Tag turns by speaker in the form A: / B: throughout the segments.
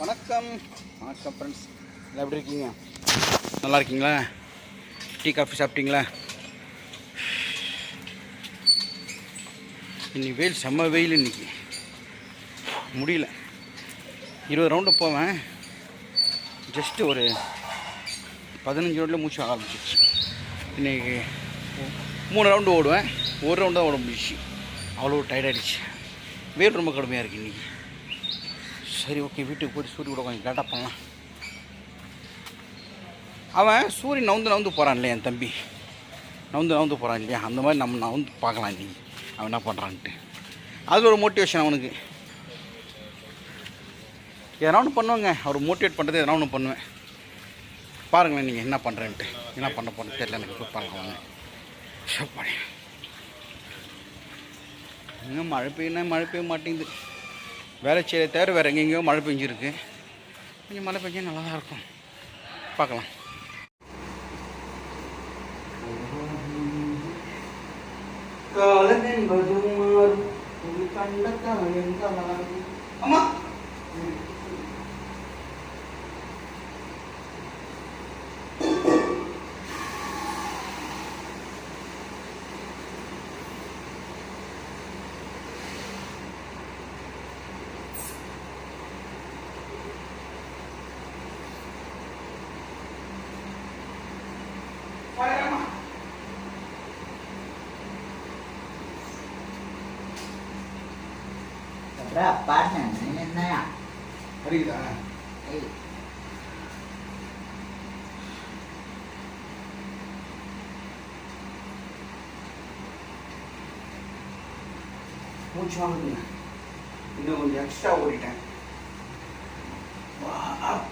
A: வணக்கம் வணக்கம் ஃப்ரெண்ட்ஸ் எல்லாம் எப்படி இருக்கீங்க நல்லா இருக்கீங்களா டீ காஃபி சாப்பிட்டீங்களா இன்னைக்கு வெயில் செம்ம வெயில் இன்னைக்கு முடியல இருபது ரவுண்டு போவேன் ஜஸ்ட்டு ஒரு பதினஞ்சு ரவுண்டில் மூச்சு ஆரம்பிச்சிச்சு இன்றைக்கி மூணு ரவுண்டு ஓடுவேன் ஒரு ரவுண்டு தான் ஓட முடிச்சு அவ்வளோ டயர்டாகிடுச்சு வெயில் ரொம்ப கடுமையாக இருக்குது இன்றைக்கி சரி ஓகே வீட்டுக்கு போயிட்டு சூரிய கூட கொஞ்சம் லேட்டாக பண்ணலாம் அவன் சூரியன் நவுந்து நவுந்து போகிறான் இல்லையா என் தம்பி நவுந்து நவுந்து போகிறான் இல்லையா அந்த மாதிரி நம்ம நவுந்து பார்க்கலாம் நீ அவன் என்ன பண்ணுறான்ட்டு அதில் ஒரு மோட்டிவேஷன் அவனுக்கு எதனா ஒன்று பண்ணுவேங்க அவர் மோட்டிவேட் பண்ணுறது எதனா ஒன்று பண்ணுவேன் பாருங்களேன் நீங்கள் என்ன பண்ணுறேன்ட்டு என்ன பண்ண போகிறது தெரியல எனக்கு போய் பார்க்கலாம் இன்னும் மழை பெய்யினா மழை பெய்ய மாட்டேங்குது வேலைச்சேரியை தவிர வேறு எங்கெங்கேயோ மழை பெஞ்சிருக்கு கொஞ்சம் மழை பெஞ்சால் நல்லா தான் இருக்கும் பார்க்கலாம்
B: காலமென்பது என்பதும் அம்மா
C: बड़ा अपार्टमेंट मैंने नया
A: खरीदा है पूछो हमने इन्होंने एक्स्ट्रा ओरिटा वाह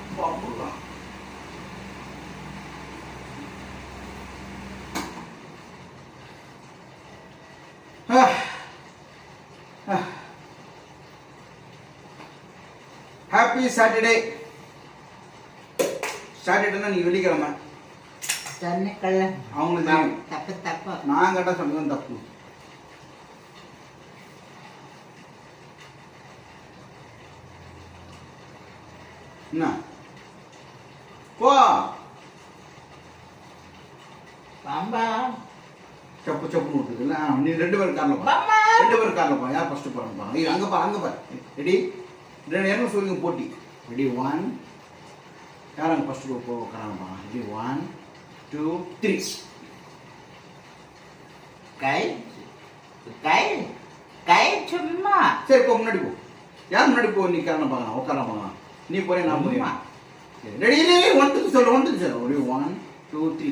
A: ஹாப்பி சாட்டர்டே சாட்டர்டேனா நீ வெள்ளிக்கிழமை
C: சனிக்கிழமை
A: அவங்களுக்கு தெரியும் தப்பு தப்பு நான் என்ன போ பாம்பா சப்பு சப்புன்னு விட்டுருக்குல்ல நீ ரெண்டு பேரும் காரில் பா ரெண்டு பேரும் காரில் பா யார் ஃபஸ்ட்டு போகிறாங்கப்பா அங்கே பாரு அங்கே பாரு ரெடி ரெண்டு இரநூறு சொல்லுங்க போட்டி ரெடி ஒன் யாரும் ஃபஸ்ட் ரூ போக உட்காராங்கப்பா ரெடி ஒன் டூ த்ரீ
C: கை கை கை சும்மா
A: சரி போ முன்னாடி போ யார் முன்னாடி போ நீ காரணம் பார்க்கலாம் உட்காரம் பார்க்கலாம் நீ போறேன் நான் போறேன் ரெடி இல்லை ஒன்றுக்கு சொல்லு ஒன்றுக்கு சொல்லு ஒரே ஒன் டூ த்ரீ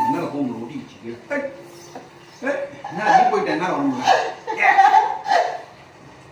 A: என்ன ஹோம் ஓட்டிச்சு போயிட்டேன் என்ன வர முடியல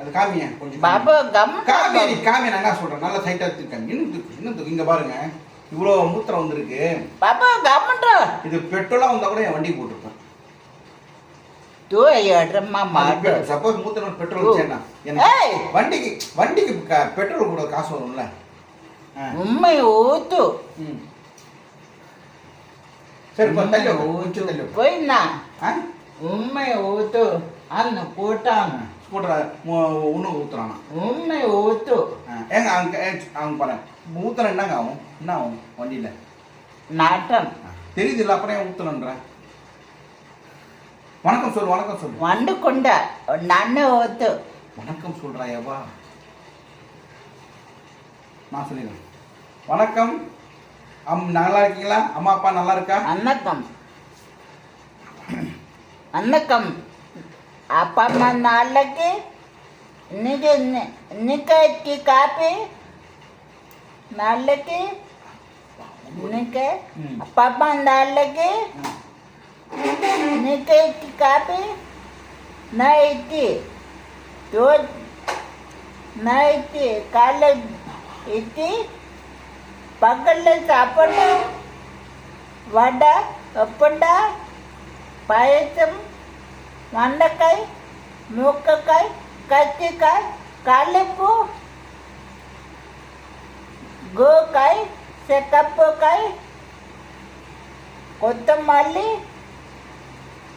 A: அது காமியா
C: கொஞ்சம் பாபா கம்
A: காமியா நீ காமியா நான் சொல்றேன் நல்லா சைட்டா வச்சிருக்காங்க இன்னும் இன்னும் இங்க பாருங்க இவ்வளவு மூத்திரம் வந்திருக்கு
C: பாபா கம்ன்றா
A: இது பெட்ரோலா வந்தா கூட என் வண்டி போட்டுருப்பேன்
C: தூ ஐயம்மா
A: சப்போஸ் மூத்திரம் பெட்ரோல் வச்சேன்னா ஏய் வண்டிக்கு வண்டிக்கு பெட்ரோல் கூட காசு வரும்ல
C: உண்மை ஊத்து சரி தள்ளி ஊச்சு தள்ளி போயிண்ணா உண்மை ஊத்து அந்த கூட்டாங்க
A: போட்டுறாரு ஒன்று ஊற்றுறானா
C: உன்னை ஊத்து
A: ஏங்க அவங்க அவங்க பாரு ஊற்றுற என்னங்க ஆகும் என்ன ஆகும் வண்டியில் நாட்டம் தெரியுது இல்லை அப்புறம் ஏன் ஊற்றணுன்ற வணக்கம் சொல்லு வணக்கம் சொல்லு
C: வண்டு கொண்ட நன்னை ஊத்து
A: வணக்கம் சொல்கிறாயவா நான் சொல்லிடுறேன் வணக்கம் அம் நல்லா இருக்கீங்களா அம்மா அப்பா நல்லா இருக்கா
C: வணக்கம் வணக்கம் అప్పమ్మ నాళ్ళకి నీకు నీకే కాపీ నాళ్ళకి నీకే అప్పమ్మ నాళ్ళకి నీకే కాపీ నా ఎత్తి రోజు నా ఎత్తి కాళ్ళ ఎత్తి పక్కల్లో சாப்பாடு வடை வெப்பண்டா பாயசம் ಮಂಡಕಾಯಿ ಮೊಕ್ಕಕಾಯಿ ಕತ್ತಿಕಾಯಿ ಕಳೆಪು ಗೋಕಾಯಿ ಸೆಕಪ್ಪಕಾಯಿ ಕೊತ್ತಂಬಲ್ಲಿ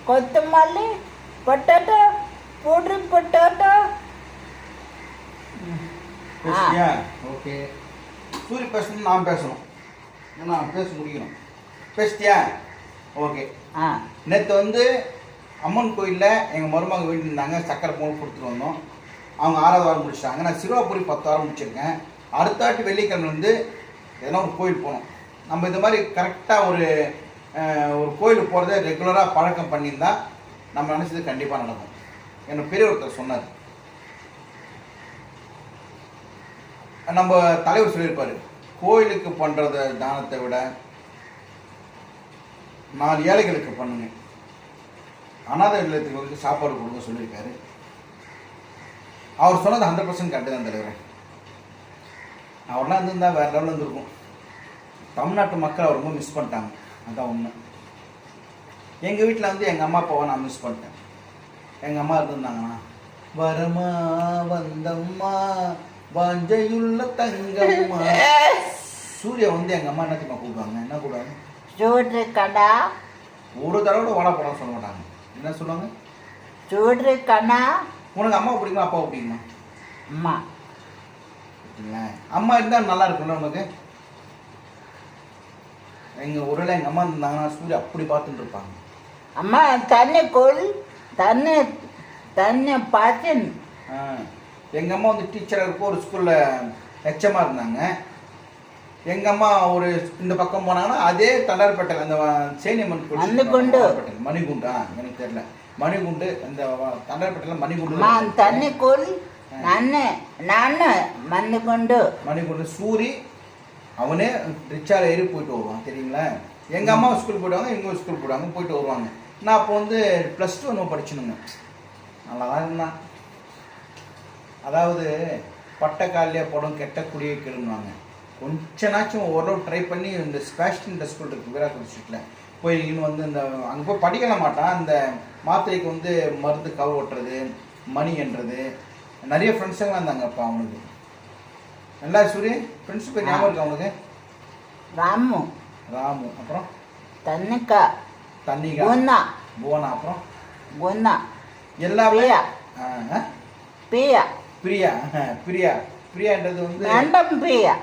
C: ಕೊತ್ತಂಬಲ್ಲಿ పొటాటో పౌడర్ పొటాటో
A: ஓகே சூரிய பேசணும் நான் பேசணும் நான் பேச முடியணும் பேசிட்டியா ஓகே ஆ நேற்று வந்து அம்மன் கோயிலில் எங்கள் மருமக வீட்டில் இருந்தாங்க சக்கரை போல் கொடுத்துட்டு வந்தோம் அவங்க ஆறாவது வாரம் முடிச்சிட்டாங்க நான் சிறுவாபுரி பத்து வாரம் முடிச்சிருக்கேன் அடுத்த ஆட்டு வெள்ளிக்கிழமை வந்து எதனா ஒரு கோயில் போனோம் நம்ம இந்த மாதிரி கரெக்டாக ஒரு ஒரு கோயிலுக்கு போகிறத ரெகுலராக பழக்கம் பண்ணியிருந்தா நம்ம நினச்சது கண்டிப்பாக நடக்கும் என்னோட பெரிய ஒருத்தர் சொன்னார் நம்ம தலைவர் சொல்லியிருப்பார் கோயிலுக்கு பண்ணுறத தானத்தை விட நாலு ஏழைகளுக்கு பண்ணுங்க அனாதை நிலையத்துக்கு வந்து சாப்பாடு கொடுங்க சொல்லியிருக்காரு அவர் சொன்னது ஹண்ட்ரட் பர்சன்ட் கரெக்டு தான் தலைவர் அவர்லாம் இருந்திருந்தா வேறு லெவலில் இருந்திருக்கும் தமிழ்நாட்டு மக்கள் அவர் ரொம்ப மிஸ் பண்ணிட்டாங்க அதான் ஒண்ணு எங்கள் வீட்டில் வந்து எங்கள் அம்மா அப்பாவை நான் மிஸ் பண்ணிட்டேன் எங்கள் அம்மா இருந்திருந்தாங்கன்னா வரமா வந்தம்மா வாஞ்சையுள்ள தங்கம்மா சூர்யா வந்து எங்கள் அம்மா என்ன தெரியுமா கூப்பிடுவாங்க என்ன கூப்பிடுவாங்க ஒரு தடவை கூட போடான்னு சொல்ல மாட்டாங்க என்ன சொல்லுவாங்க
C: சூடு கண்ணா
A: உனக்கு அம்மா பிடிக்குமா அப்பா பிடிக்குமா அம்மா அம்மா இருந்தால் நல்லா இருக்கும்ல உனக்கு எங்கள் ஊரில் எங்கள் அம்மா இருந்தாங்கன்னா சூரிய அப்படி பார்த்துட்டு இருப்பாங்க
C: அம்மா தண்ணி கொள் தண்ணி தண்ணி பார்த்து
A: எங்கள் அம்மா வந்து டீச்சராக இருக்கும் ஒரு ஸ்கூலில் ஹெச்எம்மா இருந்தாங்க எங்கள் அம்மா ஒரு இந்த பக்கம் போனாங்கன்னா அதே தண்டர்பட்டல் அந்த சேனியம்மன் மணிகுண்டு மணிகுண்டா எனக்கு தெரியல மணிகுண்டு அந்த தண்டர்பட்டல
C: மணிகுண்டு தண்ணிக்குள் நன்னு நன்னு மணிகுண்டு
A: மணிகுண்டு சூரி அவனே ரிச்சார் ஏறி போயிட்டு வருவான் தெரியுங்களா எங்கள் அம்மா ஸ்கூல் போயிடுவாங்க எங்கள் ஸ்கூல் போயிடுவாங்க போயிட்டு வருவாங்க நான் அப்போ வந்து ப்ளஸ் டூ ஒன்று படிச்சுனுங்க நல்லா தான் இருந்தான் அதாவது பட்டை காலிலே படம் கெட்ட குடியை கெடுன்னுவாங்க கொஞ்சனாச்சும் ஓரளவு ட்ரை பண்ணி இந்த ஸ்பேஷன் டெஸ்ட் ஸ்கூல் இருக்குது விராக்குடி ஸ்ட்ரீட்டில் போய் இன்னும் வந்து இந்த அங்கே போய் படிக்கல மாட்டான் அந்த மாத்திரைக்கு வந்து மருந்து கவு ஓட்டுறது மணி என்றது நிறைய ஃப்ரெண்ட்ஸுங்களாம் இருந்தாங்க அப்போ அவனுக்கு நல்லா சூரிய ஃப்ரெண்ட்ஸ் பேர் ஞாபகம் இருக்கு அவனுக்கு ராமு ராமு அப்புறம் தன்னிகா தண்ணிக்கா போனா போனா அப்புறம் போனா எல்லா பிரியா பிரியா பிரியா பிரியான்றது வந்து
C: madam Priya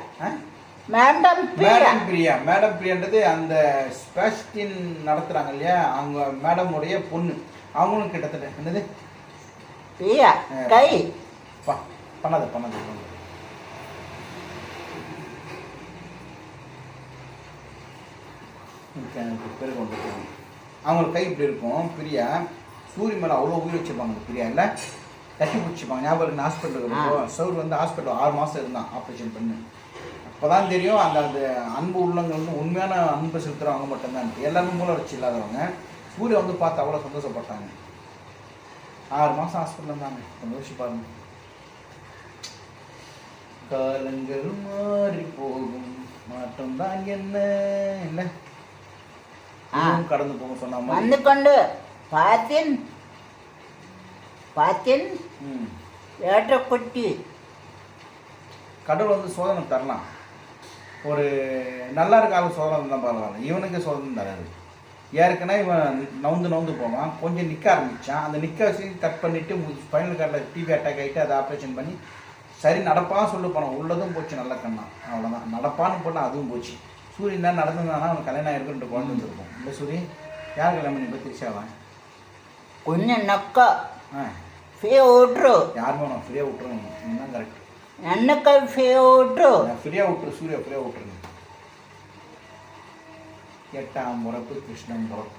C: madam madam
A: Priya madam பிரியான்றது அந்த ஸ்பேஸ்டின் நடத்துறாங்க இல்லையா அவங்க மேடமுடைய பொண்ணு அவங்களும் கிட்டத்தட்ட என்னது
C: பிரியா கை
A: பண்ணாத பண்ணாத பேர் கொண்டு அவங்களுக்கு கை இப்படி இருக்கும் பிரியா சூரிய மேல அவ்வளவு உயிர் வச்சிருப்பாங்க பிரியா இல்லை தட்டி பிடிச்சிப்பாங்க ஞாபகம் ஹாஸ்பிட்டலுக்கு சவுர் வந்து ஹாஸ்பிட்டல் ஆறு மாதம் இருந்தான் ஆப்ரேஷன் பண்ணு அப்போ தான் தெரியும் அந்த அந்த அன்பு உள்ளங்கள் வந்து உண்மையான அன்பு அவங்க மட்டும்தான் எல்லாமே மூலம் வச்சு இல்லாதவங்க சூரிய வந்து பார்த்து அவ்வளோ சந்தோஷப்பட்டாங்க ஆறு மாதம் ஹாஸ்பிட்டல் இருந்தாங்க கொஞ்சம் யோசிச்சு பாருங்க காலங்கள் மாறி போகும் மாற்றம் தான் என்ன இல்லை கடந்து போகும் சொன்ன
C: மாதிரி வந்து கொண்டு பார்த்தேன் பார்த்தேன் ஏற்றப்பட்டு
A: கடவுள் வந்து சோதனை தரலாம் ஒரு நல்லா இருக்க சோதனை தான் பரவாயில்ல இவனுக்கு சோதனை தராது ஏற்கனவே இவன் நவுந்து நவுந்து போவான் கொஞ்சம் நிற்க ஆரம்பித்தான் அந்த நிற்க வச்சு கட் பண்ணிவிட்டு ஃபைனல் கார்டில் டிவி அட்டாக் ஆகிட்டு அதை ஆப்ரேஷன் பண்ணி சரி நடப்பான்னு சொல்லி போனான் உள்ளதும் போச்சு நல்ல கண்ணா அவ்வளோதான் நடப்பான்னு போனால் அதுவும் போச்சு சூரியன் தான் நடந்திருந்தானா அவன் கல்யாணம் ஆகிருக்கும் ரெண்டு குழந்தை வந்துருக்கும் இல்லை சூரியன் யார் கல்யாணம் பண்ணி இப்போ திருச்சாவன்
C: கொஞ்சம் நக்கா ஆ ஃப்ரீயாக விட்ரு
A: யார் வேணும் ஃப்ரீயாக விட்டுருங்க இன்னும்
C: கரெக்ட் என்னக்கா ஃப்ரீயாக விட்ரு
A: ஃப்ரீயாக விட்டுரு சூர்யா ஃப்ரீயாக விட்டுருங்க எட்டாம் பிறப்பு கிருஷ்ணன் பிறப்பு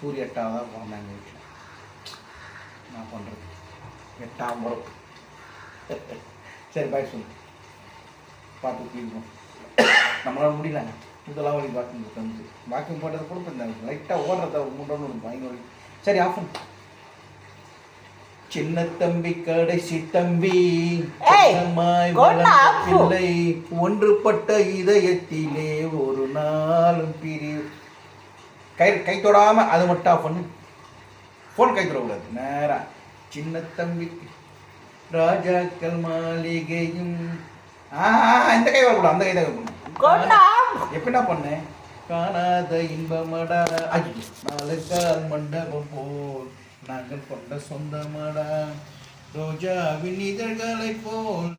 A: சூரிய எட்டாவது தான் பிறந்தாங்க வீட்டில் நான் பண்ணுறது எட்டாம் பிறப்பு சரி பாய் சொல்லு பார்த்து தீர்க்கும் நம்மளால் முடியலங்க இதெல்லாம் வழி வாக்கிங் தந்து வாக்கிங் போட்டது கூட இந்த லைட்டாக ஓடுறத மூன்று பயங்கர சரி ஆஃப் சின்ன தம்பி கடைசி தம்பி
C: பிள்ளை
A: ஒன்றுபட்ட இதயத்திலே ஒரு நாளும் பிரி கை கை தொடாம அது மட்டும் ஆஃப் பண்ணு ஃபோன் கை தொடக்கூடாது நேரா சின்ன தம்பி ராஜாக்கள் மாளிகையும் இந்த கை வரக்கூடாது அந்த கை
C: தான் வரணும்
A: எப்படின்னா பண்ணேன் காணாத இன்பமடா நாலு கால் மண்டபம் போ நாங்கள் கொண்ட சொந்தமடா ரோஜாவின் இதழ்களை போல்